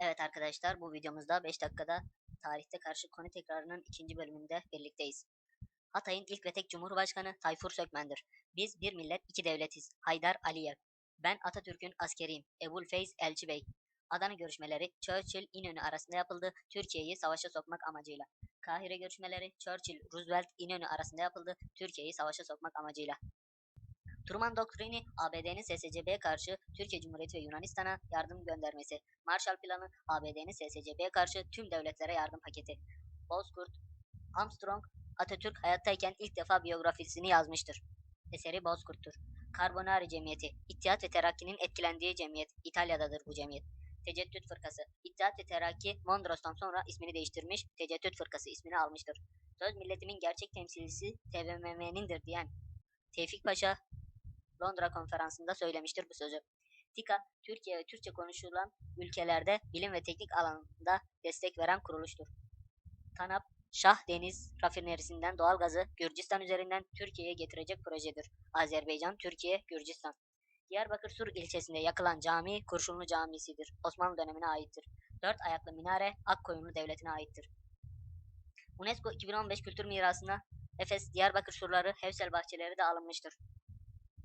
Evet arkadaşlar bu videomuzda 5 dakikada tarihte karşı konu tekrarının ikinci bölümünde birlikteyiz. Hatay'ın ilk ve tek cumhurbaşkanı Tayfur Sökmen'dir. Biz bir millet iki devletiz. Haydar Aliyev. Ben Atatürk'ün askeriyim. Ebul Feyz Elçi Bey. Adana görüşmeleri Churchill İnönü arasında yapıldı. Türkiye'yi savaşa sokmak amacıyla. Kahire görüşmeleri Churchill Roosevelt İnönü arasında yapıldı. Türkiye'yi savaşa sokmak amacıyla. Truman Doktrini, ABD'nin SSCB'ye karşı Türkiye Cumhuriyeti ve Yunanistan'a yardım göndermesi. Marshall Planı, ABD'nin SSCB'ye karşı tüm devletlere yardım paketi. Bozkurt, Armstrong, Atatürk hayattayken ilk defa biyografisini yazmıştır. Eseri Bozkurt'tur. Carbonari Cemiyeti, İttihat ve Terakki'nin etkilendiği cemiyet. İtalya'dadır bu cemiyet. Teceddüt Fırkası, İttihat ve Terakki, Mondros'tan sonra ismini değiştirmiş, Teceddüt Fırkası ismini almıştır. Söz milletimin gerçek temsilcisi TBMM'nindir diyen Tevfik Paşa, Londra konferansında söylemiştir bu sözü. TİKA, Türkiye ve Türkçe konuşulan ülkelerde bilim ve teknik alanında destek veren kuruluştur. TANAP, Şah Deniz rafinerisinden doğal gazı Gürcistan üzerinden Türkiye'ye getirecek projedir. Azerbaycan, Türkiye, Gürcistan. Diyarbakır Sur ilçesinde yakılan cami Kurşunlu Camisi'dir. Osmanlı dönemine aittir. Dört ayaklı minare Akkoyunlu Devleti'ne aittir. UNESCO 2015 Kültür Mirası'na Efes, Diyarbakır surları, Hevsel bahçeleri de alınmıştır.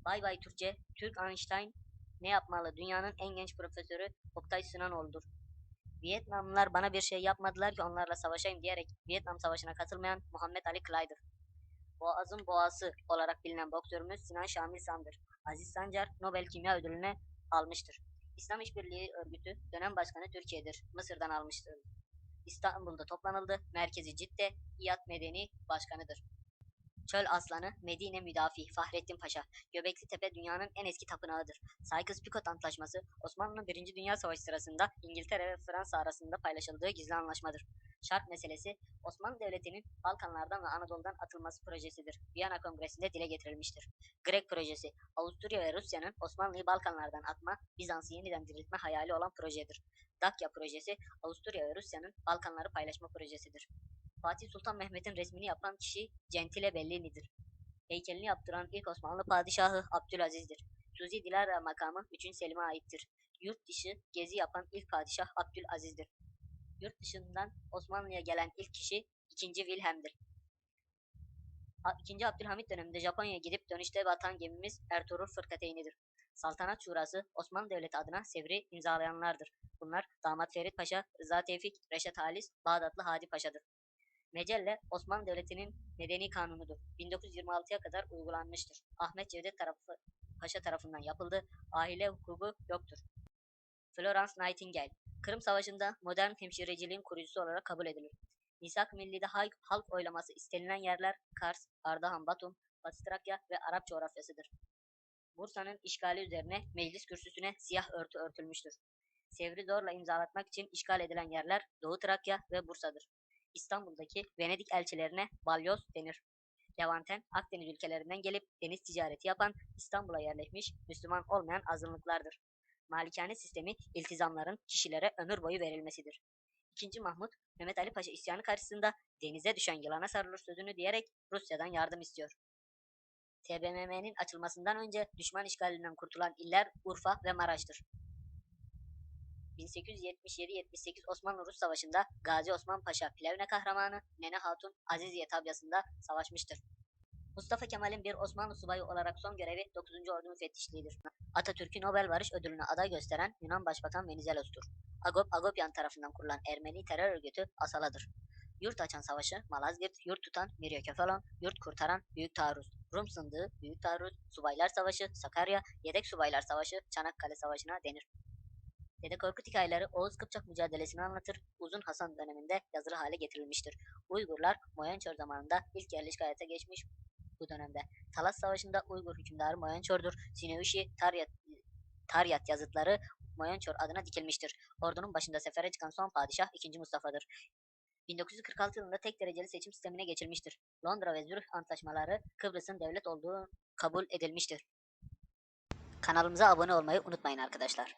Bay Bay Türkçe, Türk Einstein ne yapmalı? Dünyanın en genç profesörü Oktay Sınanoğlu'dur. Vietnamlılar bana bir şey yapmadılar ki onlarla savaşayım diyerek Vietnam Savaşı'na katılmayan Muhammed Ali Clay'dır. Boğaz'ın boğası olarak bilinen boksörümüz Sinan Şamil San'dır. Aziz Sancar Nobel Kimya Ödülünü almıştır. İslam İşbirliği Örgütü dönem başkanı Türkiye'dir. Mısır'dan almıştır. İstanbul'da toplanıldı. Merkezi Cidde, İyad Medeni Başkanıdır. Çöl Aslanı, Medine Müdafi, Fahrettin Paşa, Göbekli Tepe dünyanın en eski tapınağıdır. Sykes-Picot Antlaşması, Osmanlı'nın 1. Dünya Savaşı sırasında İngiltere ve Fransa arasında paylaşıldığı gizli anlaşmadır. Şart meselesi, Osmanlı Devleti'nin Balkanlardan ve Anadolu'dan atılması projesidir. Viyana Kongresi'nde dile getirilmiştir. Grek projesi, Avusturya ve Rusya'nın Osmanlı'yı Balkanlardan atma, Bizans'ı yeniden diriltme hayali olan projedir. Dakya projesi, Avusturya ve Rusya'nın Balkanları paylaşma projesidir. Fatih Sultan Mehmet'in resmini yapan kişi Gentile Bellini'dir. Heykelini yaptıran ilk Osmanlı padişahı Abdülaziz'dir. Suzi Dilara makamı 3. Selim'e aittir. Yurt dışı gezi yapan ilk padişah Abdülaziz'dir. Yurt dışından Osmanlı'ya gelen ilk kişi 2. Wilhelm'dir. 2. Abdülhamit döneminde Japonya'ya gidip dönüşte batan gemimiz Ertuğrul Fırkateyni'dir. Saltanat Şurası Osmanlı Devleti adına Sevr'i imzalayanlardır. Bunlar Damat Ferit Paşa, Rıza Tevfik, Reşat Halis, Bağdatlı Hadi Paşa'dır. Mecelle Osmanlı Devleti'nin medeni kanunudur. 1926'ya kadar uygulanmıştır. Ahmet Cevdet tarafı Paşa tarafından yapıldı. Aile hukuku yoktur. Florence Nightingale Kırım Savaşı'nda modern hemşireciliğin kurucusu olarak kabul edilir. Misak Milli'de halk, halk oylaması istenilen yerler Kars, Ardahan, Batum, Batı Trakya ve Arap coğrafyasıdır. Bursa'nın işgali üzerine meclis kürsüsüne siyah örtü örtülmüştür. Sevri zorla imzalatmak için işgal edilen yerler Doğu Trakya ve Bursa'dır. İstanbul'daki Venedik elçilerine balyoz denir. Levanten, Akdeniz ülkelerinden gelip deniz ticareti yapan İstanbul'a yerleşmiş Müslüman olmayan azınlıklardır. Malikane sistemi iltizamların kişilere ömür boyu verilmesidir. İkinci Mahmut, Mehmet Ali Paşa isyanı karşısında denize düşen yılana sarılır sözünü diyerek Rusya'dan yardım istiyor. TBMM'nin açılmasından önce düşman işgalinden kurtulan iller Urfa ve Maraş'tır. 1877-78 Osmanlı-Rus Savaşı'nda Gazi Osman Paşa Plevne kahramanı Nene Hatun Aziziye tabyasında savaşmıştır. Mustafa Kemal'in bir Osmanlı subayı olarak son görevi 9. Ordu müfettişliğidir. Atatürk'ü Nobel Barış Ödülü'ne aday gösteren Yunan Başbakan Venizelos'tur. Agop Agopyan tarafından kurulan Ermeni terör örgütü Asala'dır. Yurt açan savaşı Malazgirt, yurt tutan Mirya Kefalon, yurt kurtaran Büyük Taarruz, Rum Sındığı, Büyük Taarruz, Subaylar Savaşı, Sakarya, Yedek Subaylar Savaşı, Çanakkale Savaşı'na denir. Dede Korkut hikayeleri Oğuz Kıpçak mücadelesini anlatır, Uzun Hasan döneminde yazılı hale getirilmiştir. Uygurlar Moyençör zamanında ilk yerleşik hayata geçmiş bu dönemde. Talas Savaşı'nda Uygur hükümdarı Moyençör'dür. Sineuşi Taryat, Taryat yazıtları Moyençör adına dikilmiştir. Ordunun başında sefere çıkan son padişah 2. Mustafa'dır. 1946 yılında tek dereceli seçim sistemine geçilmiştir. Londra ve Zürih antlaşmaları Kıbrıs'ın devlet olduğu kabul edilmiştir. Kanalımıza abone olmayı unutmayın arkadaşlar.